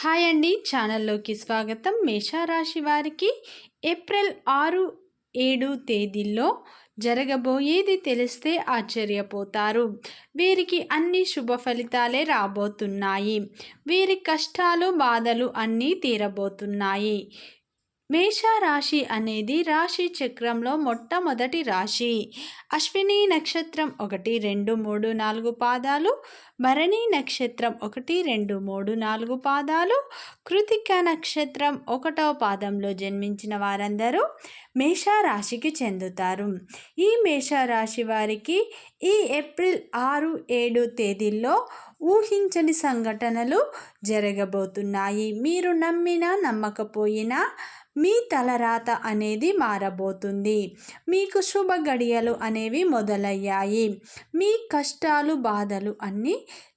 Hi అండి. ఛానల్లోకి స్వాగతం. మేషారాశి వారికి ఏప్రిల్ ఆరు ఏడు తేదీల్లో జరగబోయేది తెలిస్తే ఆశ్చర్యపోతారు. వీరికి అన్ని శుభ ఫలితాలే రాబోతున్నాయి. వీరి కష్టాలు బాధలు అన్నీ తీరబోతున్నాయి. మేషరాశి అనేది రాశి చక్రంలో మొట్టమొదటి రాశి. అశ్విని నక్షత్రం ఒకటి రెండు మూడు నాలుగు పాదాలు. భరణి నక్షత్రం ఒకటి రెండు మూడు నాలుగు పాదాలు. కృతిక నక్షత్రం ఒకటవ పాదంలో జన్మించిన వారందరూ మేషరాశికి చెందుతారు. ఈ మేషరాశి వారికి ఈ ఏప్రిల్ ఆరు ఏడు తేదీల్లో ఊహించని సంఘటనలు జరగబోతున్నాయి. మీరు నమ్మినా నమ్మకపోయినా మీ తలరాత అనేది మారబోతుంది. మీకు శుభ గడియలు అనేవి మొదలయ్యాయి. మీ కష్టాలు బాధలు అన్నీ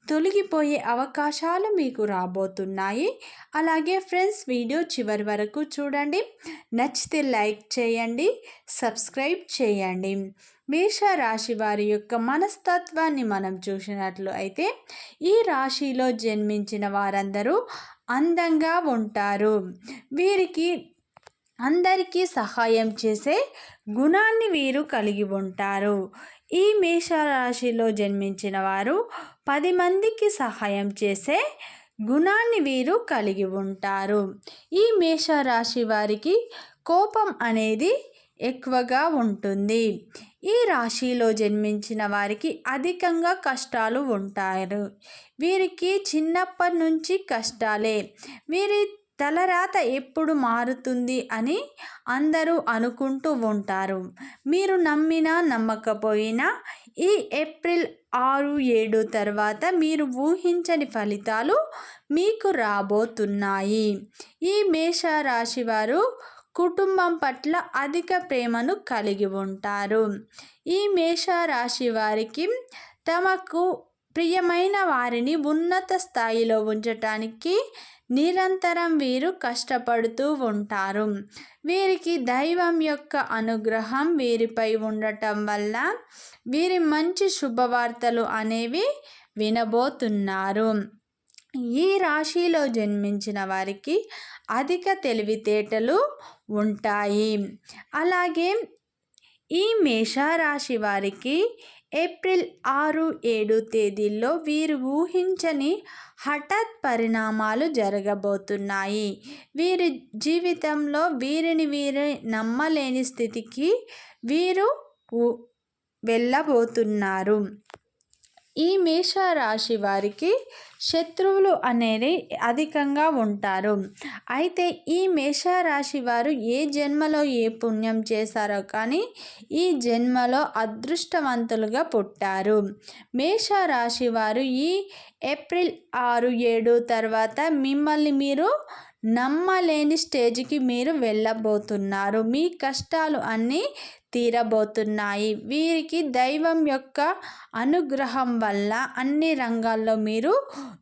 తొలగిపోయే అవకాశాలు మీకు రాబోతున్నాయి. అలాగే ఫ్రెండ్స్ వీడియో చివరి వరకు చూడండి. నచ్చితే లైక్ చేయండి సబ్స్క్రైబ్ చేయండి. మేష రాశి వారి యొక్క మనస్తత్వాన్ని మనం చూసినట్లు అయితే ఈ రాశిలో జన్మించిన వారందరూ అందంగా ఉంటారు. వీరికి అందరికీ సహాయం చేసే గుణాన్ని వీరు కలిగి ఉంటారు. ఈ మేషరాశిలో జన్మించిన వారు పది మందికి సహాయం చేసే గుణాన్ని వీరు కలిగి ఉంటారు. ఈ మేషరాశి వారికి కోపం అనేది ఎక్కువగా ఉంటుంది. ఈ రాశిలో జన్మించిన వారికి అధికంగా కష్టాలు ఉంటారు. వీరికి చిన్నప్పటి నుంచి కష్టాలే. వీరి తలరాత ఎప్పుడు మారుతుంది అని అందరూ అనుకుంటూ ఉంటారు. మీరు నమ్మినా నమ్మకపోయినా ఈ ఏప్రిల్ ఆరు ఏడు తర్వాత మీరు ఊహించని ఫలితాలు మీకు రాబోతున్నాయి. ఈ మేషరాశి వారు కుటుంబం పట్ల అధిక ప్రేమను కలిగి ఉంటారు. ఈ మేషరాశి వారికి తమకు ప్రియమైన వారిని ఉన్నత స్థాయిలో ఉంచటానికి నిరంతరం వీరు కష్టపడుతూ ఉంటారు. వీరికి దైవం యొక్క అనుగ్రహం వీరిపై ఉండటం వల్ల వీరి మంచి శుభవార్తలు అనేవి వినబోతున్నారు. ఈ రాశిలో జన్మించిన వారికి అధిక తెలివితేటలు ఉంటాయి. అలాగే ఈ మేషరాశి వారికి ఏప్రిల్ ఆరు ఏడు తేదీల్లో వీరు ఊహించని హఠాత్ పరిణామాలు జరగబోతున్నాయి. వీరి జీవితంలో వీరిని వీరి నమ్మలేని స్థితికి వీరు వెళ్ళబోతున్నారు. ఈ మేషరాశి వారికి శత్రువులు అనేది అధికంగా ఉంటారు. అయితే ఈ మేషరాశి వారు ఏ జన్మలో ఏ పుణ్యం చేశారో కానీ ఈ జన్మలో అదృష్టవంతులుగా పుట్టారు. మేషరాశి వారు ఈ ఏప్రిల్ ఆరు ఏడు తర్వాత మిమ్మల్ని మీరు నమ్మలేని స్టేజ్కి మీరు వెళ్ళబోతున్నారు. మీ కష్టాలు అన్నీ తీరబోతున్నాయి. వీరికి దైవం యొక్క అనుగ్రహం వల్ల అన్ని రంగాల్లో మీరు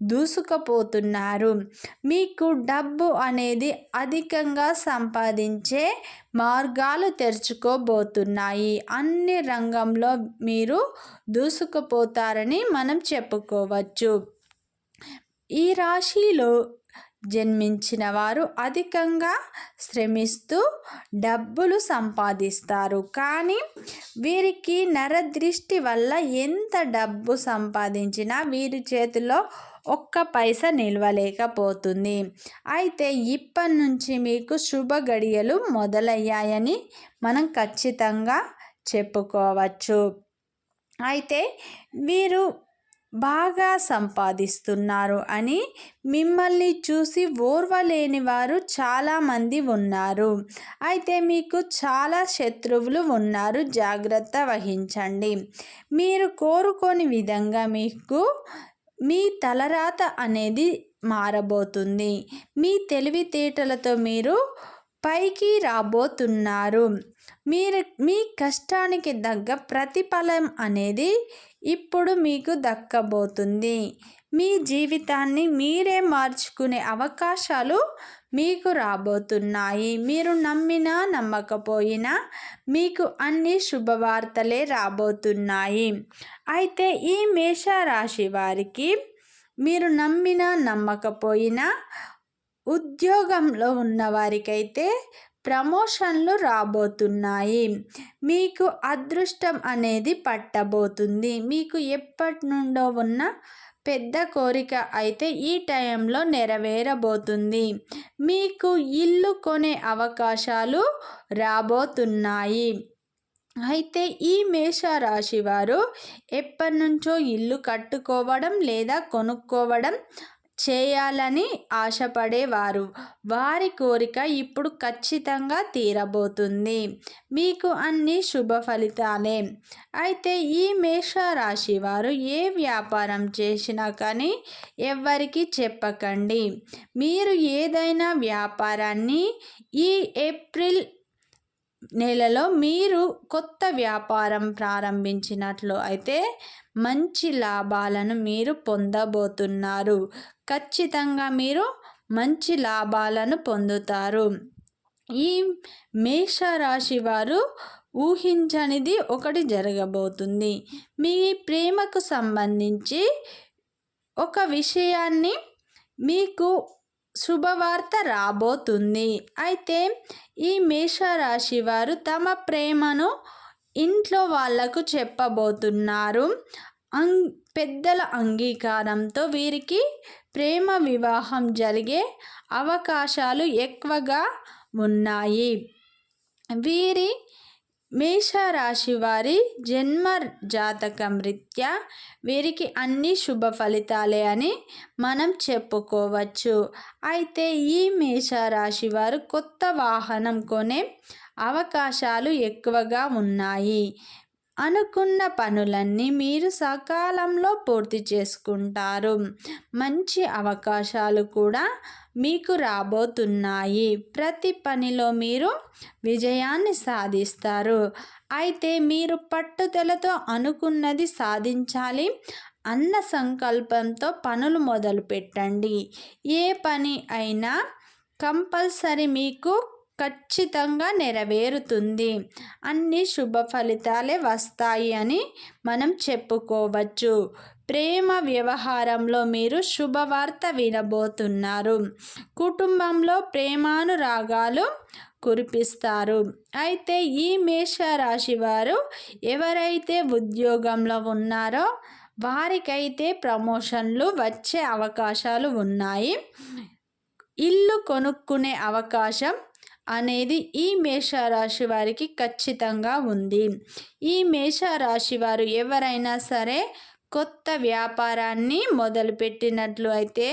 దూసుకుపోతున్నారు. మీకు డబ్బు అనేది అధికంగా సంపాదించే మార్గాలు తెరుచుకోబోతున్నాయి. అన్ని రంగంలో మీరు దూసుకుపోతారని మనం చెప్పుకోవచ్చు. ఈ రాశిలో జన్మించిన వారు అధికంగా శ్రమిస్తూ డబ్బులు సంపాదిస్తారు. కానీ వీరికి నరదృష్టి వల్ల ఎంత డబ్బు సంపాదించినా వీరి చేతిలో ఒక్క పైస నిల్వలేకపోతుంది. అయితే ఇప్పటి నుంచి మీకు శుభ గడియలు మొదలయ్యాయని మనం ఖచ్చితంగా చెప్పుకోవచ్చు. అయితే వీరు బాగా సంపాదిస్తున్నారు అని మిమ్మల్ని చూసి ఓర్వలేని వారు చాలామంది ఉన్నారు. అయితే మీకు చాలా శత్రువులు ఉన్నారు. జాగ్రత్త వహించండి. మీరు కోరుకోని విధంగా మీకు మీ తలరాత అనేది మారబోతుంది. మీ తెలివితేటలతో మీరు పైకి రాబోతున్నారు. మీరు మీ కష్టానికి తగ్గ ప్రతిఫలం అనేది ఇప్పుడు మీకు దక్కబోతుంది. మీ జీవితాన్ని మీరే మార్చుకునే అవకాశాలు మీకు రాబోతున్నాయి. మీరు నమ్మినా నమ్మకపోయినా మీకు అన్ని శుభవార్తలే రాబోతున్నాయి. అయితే ఈ మేషరాశి వారికి మీరు నమ్మినా నమ్మకపోయినా ఉద్యోగంలో ఉన్నవారికైతే ప్రమోషన్లు రాబోతున్నాయి. మీకు అదృష్టం అనేది పట్టబోతుంది. మీకు ఎప్పటి నుండో ఉన్న పెద్ద కోరిక అయితే ఈ టైంలో నెరవేరబోతుంది. మీకు ఇల్లు కొనే అవకాశాలు రాబోతున్నాయి. అయితే ఈ మేషరాశి వారు ఎప్పటి నుంచో ఇల్లు కట్టుకోవడం లేదా కొనుక్కోవడం చేయాలని ఆశపడేవారు. వారి కోరిక ఇప్పుడు ఖచ్చితంగా తీరబోతుంది. మీకు అన్ని శుభ ఫలితాలే. అయితే ఈ మేషరాశి వారు ఏ వ్యాపారం చేసినా కానీ ఎవరికి చెప్పకండి. మీరు ఏదైనా వ్యాపారాన్ని ఈ ఏప్రిల్ నెలలో మీరు కొత్త వ్యాపారం ప్రారంభించినట్లు అయితే మంచి లాభాలను మీరు పొందబోతున్నారు. ఖచ్చితంగా మీరు మంచి లాభాలను పొందుతారు. ఈ మేషరాశి వారు ఊహించనిది ఒకటి జరగబోతుంది. మీ ప్రేమకు సంబంధించి ఒక విషయాన్ని మీకు శుభవార్త రాబోతుంది. అయితే ఈ మేషరాశి వారు తమ ప్రేమను ఇంట్లో వాళ్ళకు చెప్పబోతున్నారు. అం పెద్దల అంగీకారంతో వీరికి ప్రేమ వివాహం జరిగే అవకాశాలు ఎక్కువగా ఉన్నాయి. వీరి మేషరాశి వారి జన్మ జాతకం రీత్యా వీరికి అన్ని శుభ ఫలితాలే అని మనం చెప్పుకోవచ్చు. అయితే ఈ మేషరాశి వారు కొత్త వాహనం కొనే అవకాశాలు ఎక్కువగా ఉన్నాయి. అనుకున్న పనులన్నీ మీరు సకాలంలో పూర్తి చేసుకుంటారు. మంచి అవకాశాలు కూడా మీకు రాబోతున్నాయి. ప్రతి పనిలో మీరు విజయాన్ని సాధిస్తారు. అయితే మీరు పట్టుదలతో అనుకున్నది సాధించాలి అన్న సంకల్పంతో పనులు మొదలు పెట్టండి ఏ పని అయినా కంపల్సరీ మీకు ఖచ్చితంగా నెరవేరుతుంది. అన్ని శుభ ఫలితాలే వస్తాయి అని మనం చెప్పుకోవచ్చు. ప్రేమ వ్యవహారంలో మీరు శుభవార్త వినబోతున్నారు. కుటుంబంలో ప్రేమానురాగాలు కురిపిస్తారు. అయితే ఈ మేషరాశి వారు ఎవరైతే ఉద్యోగంలో ఉన్నారో వారికైతే ప్రమోషన్లు వచ్చే అవకాశాలు ఉన్నాయి. ఇల్లు కొనుక్కునే అవకాశం అనేది ఈ మేషరాశి వారికి ఖచ్చితంగా ఉంది. ఈ మేషరాశి వారు ఎవరైనా సరే కొత్త వ్యాపారాన్ని మొదలుపెట్టినట్లు అయితే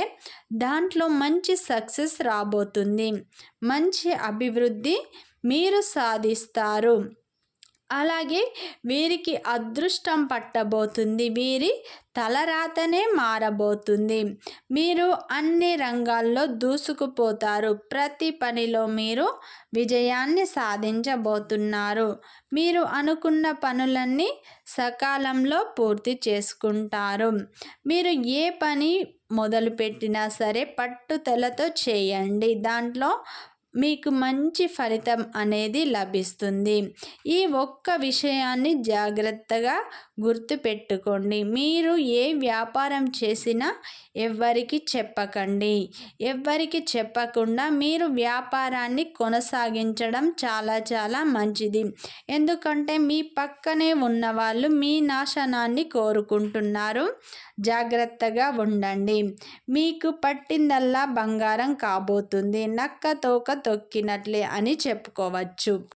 దాంట్లో మంచి సక్సెస్ రాబోతుంది. మంచి అభివృద్ధి మీరు సాధిస్తారు. అలాగే వీరికి అదృష్టం పట్టబోతుంది. వీరి తలరాతనే మారబోతుంది. మీరు అన్ని రంగాల్లో దూసుకుపోతారు. ప్రతి పనిలో మీరు విజయాన్ని సాధించబోతున్నారు. మీరు అనుకున్న పనులన్నీ సకాలంలో పూర్తి చేసుకుంటారు. మీరు ఏ పని మొదలుపెట్టినా సరే పట్టుదలతో చేయండి. దాంట్లో మీకు మంచి ఫలితం అనేది లభిస్తుంది. ఈ ఒక్క విషయాన్ని జాగ్రత్తగా గుర్తుపెట్టుకోండి. మీరు ఏ వ్యాపారం చేసినా ఎవ్వరికి చెప్పకండి. ఎవ్వరికి చెప్పకుండా మీరు వ్యాపారాన్ని కొనసాగించడం చాలా చాలా మంచిది. ఎందుకంటే మీ పక్కనే ఉన్న వాళ్ళు మీ నాశనాన్ని కోరుకుంటున్నారు. జాగ్రత్తగా ఉండండి. మీకు పట్టిందల్లా బంగారం కాబోతుంది. నక్క తోక తొక్కినట్లే అని చెప్పుకోవచ్చు.